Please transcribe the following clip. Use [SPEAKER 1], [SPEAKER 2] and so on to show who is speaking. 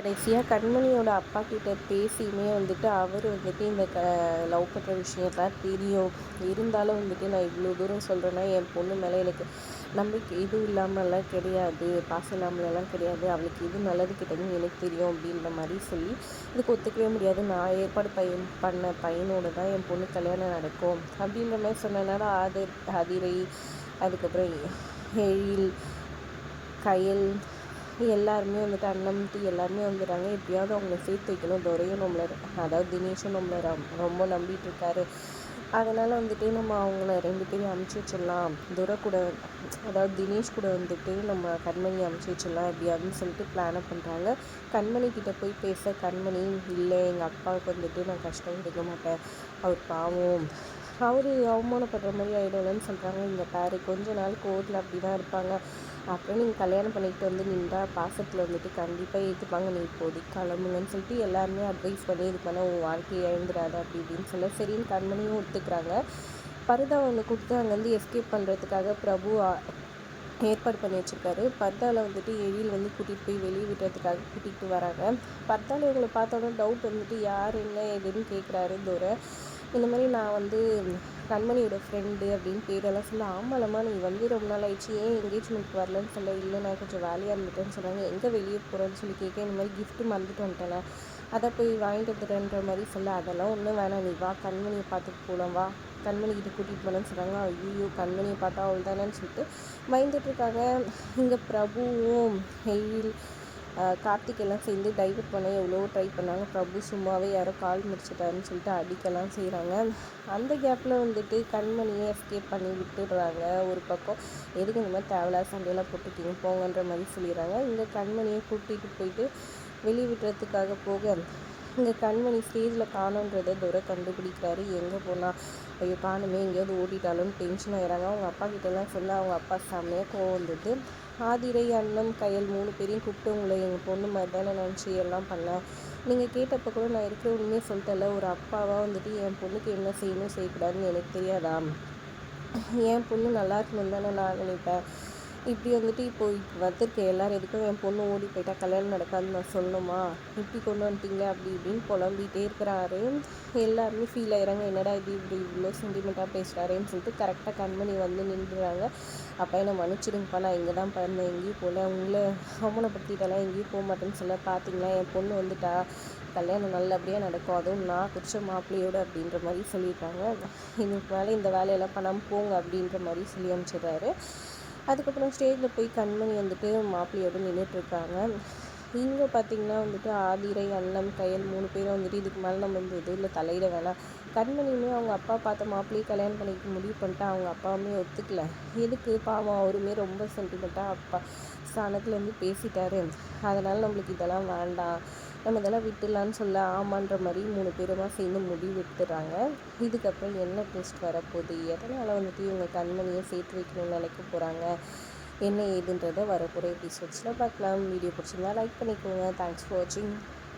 [SPEAKER 1] கடைசியாக கண்மணியோட அப்பா கிட்ட பேசியுமே வந்துட்டு அவர் வந்துட்டு இந்த க லவ் பண்ணுற விஷயம்லாம் தெரியும். இருந்தாலும் வந்துட்டு நான் இவ்வளோ தூரம் சொல்கிறேன்னா என் பொண்ணு மேலே எனக்கு நம்பிக்கை இது இல்லாமலாம் கிடையாது. பாசம் இல்லாமலெல்லாம் கிடையாது. அவளுக்கு இது நல்லது கிட்டதுன்னு எனக்கு தெரியும் அப்படின்ற மாதிரி சொல்லி இதுக்கு ஒத்துக்கவே முடியாது. நான் ஏற்பாடு பையன் பண்ண பையனோட தான் என் பொண்ணு கல்யாணம் நடக்கும் அப்படின்ற மாதிரி சொன்னனால ஆதர் அதிரை அதுக்கப்புறம் எழில் கயல் எல்லாருமே வந்துட்டு அண்ணம்ட்டு எல்லாருமே வந்துடுறாங்க. எப்படியாவது அவங்கள சேர்த்து வைக்கணும். துரையும் நம்மளை அதாவது தினேஷும் நம்மளை ரொம்ப நம்பிட்டு இருக்காரு. அதனால் வந்துட்டு நம்ம அவங்கள ரெண்டு பேரும் அமுச்சு வச்சிடலாம். துரை கூட அதாவது தினேஷ் கூட வந்துட்டு நம்ம கண்மணி அமுச்சு வச்சிடலாம். எப்படியாதுன்னு சொல்லிட்டு பிளானை பண்ணுறாங்க கண்மணி கிட்டே போய் பேச கண்மணி இல்லை எங்கள் அப்பாவுக்கு வந்துட்டு நான் கஷ்டம் கொடுக்க மாட்டேன். அவர் பாவம். அவரு அவமானப்படுற மாதிரி ஆகிடும்லன்னு சொல்கிறாங்க இந்த பாரு கொஞ்ச நாள் கோர்ட்டில் அப்படி தான் இருப்பாங்க. அப்புறம் நீங்கள் கல்யாணம் பண்ணிக்கிட்டு வந்து நின்றா பாசத்தில் வந்துட்டு கண்டிப்பாக ஏற்றுப்பாங்க நீ இப்போதைக்கு கிளம்புங்கன்னு சொல்லிட்டு எல்லாருமே அட்வைஸ் பண்ணி இது பண்ண உன் வாழ்க்கையை இழந்துடாத அப்படி இப்படின்னு சொல்ல சரின்னு கண்மணியும் ஒத்துக்கிறாங்க. பருதா ஒன்று கொடுத்து அங்கேருந்து எஸ்கேப் பண்ணுறதுக்காக பிரபு ஏற்பாடு பண்ணி வச்சுருக்காரு. பர்தாவில் வந்துட்டு எழில் வந்து கூட்டிகிட்டு போய் வெளியே விடுறதுக்காக கூட்டிகிட்டு வராங்க. பர்தாவில் இவங்களை பார்த்தோன்னா டவுட் வந்துட்டு யார் என்ன எதுன்னு கேட்குறாரு தூர இந்த மாதிரி நான் வந்து கண்மணியோட ஃப்ரெண்டு அப்படின்னு பேரெல்லாம் சொல்ல ஆமாலம்மா நீ வந்து ரொம்ப நாள் ஆயிடுச்சு. ஏன் என்கேஜ்மெண்ட் வரலன்னு சொல்ல இல்லை நான் கொஞ்சம் வேலையாக இருந்துட்டேன்னு சொன்னாங்க. எங்கே வெளியே போகிறேன்னு சொல்லி கேட்க இந்த மாதிரி கிஃப்ட்டு மறந்துட்டு வந்துட்டேன் அதை போய் வாங்கிட்டு வந்துட்டேன்ற மாதிரி சொல்ல அதெல்லாம் ஒன்றும் வேணாம். நீ வா கண்மணியை பார்த்துட்டு போகலாம் வா. கண்மணிக்கிட்ட கூட்டிகிட்டு போனேன்னு சொன்னாங்க. ஐயோ கண்மணியை பார்த்தா அவள் தானேன்னு சொல்லிட்டு பயந்துட்டுருக்காங்க இங்கே பிரபுவும் ஹெயில் கார்த்திகெல்லாம் சேர்ந்து டைவர்ட் பண்ண எவ்வளோ ட்ரை பண்ணாங்க. பிரபு சும்மாவே யாரோ கால் முடிச்சிட்டாருன்னு சொல்லிட்டு அடிக்கலாம் செய்கிறாங்க அந்த கேப்பில் வந்துட்டு கண்மணியை எஸ்கேப் பண்ணி விட்டுடுறாங்க. ஒரு பக்கம் எதுக்கு இந்த மாதிரி தேவையில்லாத சண்டையெல்லாம் போட்டுட்டீங்க போங்கன்ற மாதிரி சொல்லிடுறாங்க. இங்கே கண்மணியை கூட்டிகிட்டு போயிட்டு வெளியே விடுறதுக்காக போக இங்கே கண்மணி ஸ்டேஜில் காணுன்றதை துரை கண்டுபிடிக்கிறாரு. எங்கே போனால் ஐயோ காணுமே எங்கேயாவது ஓடிட்டாலும் டென்ஷன் ஆகிறாங்க அவங்க அப்பா கிட்டலாம் சொல்ல அவங்க அப்பா செம்மையாக கோவம் வந்துட்டு ஆதிரை அண்ணன் கையல் மூணு பேரையும் கூப்பிட்டு உங்களை எங்கள் பொண்ணு மாதிரி தானே நினச்சி எல்லாம் பண்ணேன் நீங்கள் கேட்டப்போ கூட நான் இருக்கிற உண்மையே சொல்லிட்டல ஒரு அப்பாவாக வந்துட்டு என் பொண்ணுக்கு என்ன செய்யணும் செய்யக்கூடாதுன்னு எனக்கு தெரியாதா? என் பொண்ணு நல்லா இருக்கணும்னு தானே நான் நினைப்பேன். இப்படி வந்துட்டு இப்போ வந்திருக்க எல்லோரும் எதுக்கும் என் பொண்ணு ஓடி போயிட்டா கல்யாணம் நடக்காதுன்னு நான் சொல்லணுமா? இப்படி கொண்டு வந்துட்டீங்க அப்படி இப்படின்னு புலம்பிகிட்டே இருக்கிறாரு. எல்லாருமே ஃபீல் ஆகிறாங்க என்னடா இது இப்படி இவ்வளோ சென்டிமெண்ட்டாக பேசுகிறாருன்னு சொல்லிட்டு கரெக்டாக கண்மணி வந்து நின்றுறாங்க. அப்போ என்னை மன்னிச்சிடுங்கப்பா நான் இங்கே தான் பிறந்தேன். எங்கேயும் போகல உங்களை அவமானப்படுத்திட்டாலாம் எங்கேயும் போக மாட்டேன்னு சொல்ல. பார்த்தீங்களா என் பொண்ணு வந்துட்டா. கல்யாணம் நல்லபடியாக நடக்கும். அதுவும் நான் குடிச்ச மாப்பிள்ளையோடு அப்படின்ற மாதிரி சொல்லியிருக்காங்க. இதுக்கு மேலே இந்த வேலையெல்லாம் பண்ணாமல் போங்க அப்படின்ற மாதிரி சொல்லி அனுப்பிச்சிடுறாரு. அதுக்கப்புறம் ஸ்டேஜில் போய் கண்மணி வந்துட்டு மாப்பிள்ளையோடு நின்றுட்டுருக்காங்க இங்கே பார்த்திங்கன்னா வந்துட்டு ஆதிரை அண்ணன் கையல் மூணு பேரும் வந்துட்டு இதுக்கு மேலே நம்ம இந்த இதில் தலையிட வேணாம். கண்மணியுமே அவங்க அப்பா பார்த்த மாப்பிள்ளையை கல்யாணம் பண்ணிக்க முடிவு பண்ணிட்டு அவங்க அப்பாவுமே ஒத்துக்கல. எதுக்கு? பாவம் அவருமே ரொம்ப சென்டிமெண்ட்டாக அப்பா ஸ்தானத்தில் வந்து பேசிட்டாரு. அதனால் நம்மளுக்கு இதெல்லாம் வேண்டாம். நம்ம இதெல்லாம் விட்டுடலான்னு சொல்ல ஆமான்ற மாதிரி மூணு பேருமா சேர்ந்து முடிவு எடுத்துடுறாங்க. இதுக்கப்புறம் என்ன ட்விஸ்ட் வரப்போகுது? எதனால் வந்துட்டு இவங்க கண்மணியை சேர்த்து வைக்கணும்னு நினைக்க போகிறாங்க என்ன ஏதுன்றதை வரப்போகிற எபிசோட்ஸில் பார்க்கலாம். வீடியோ பிடிச்சிருந்தா லைக் பண்ணிக்கோங்க. தேங்க்ஸ் ஃபார் வாட்சிங்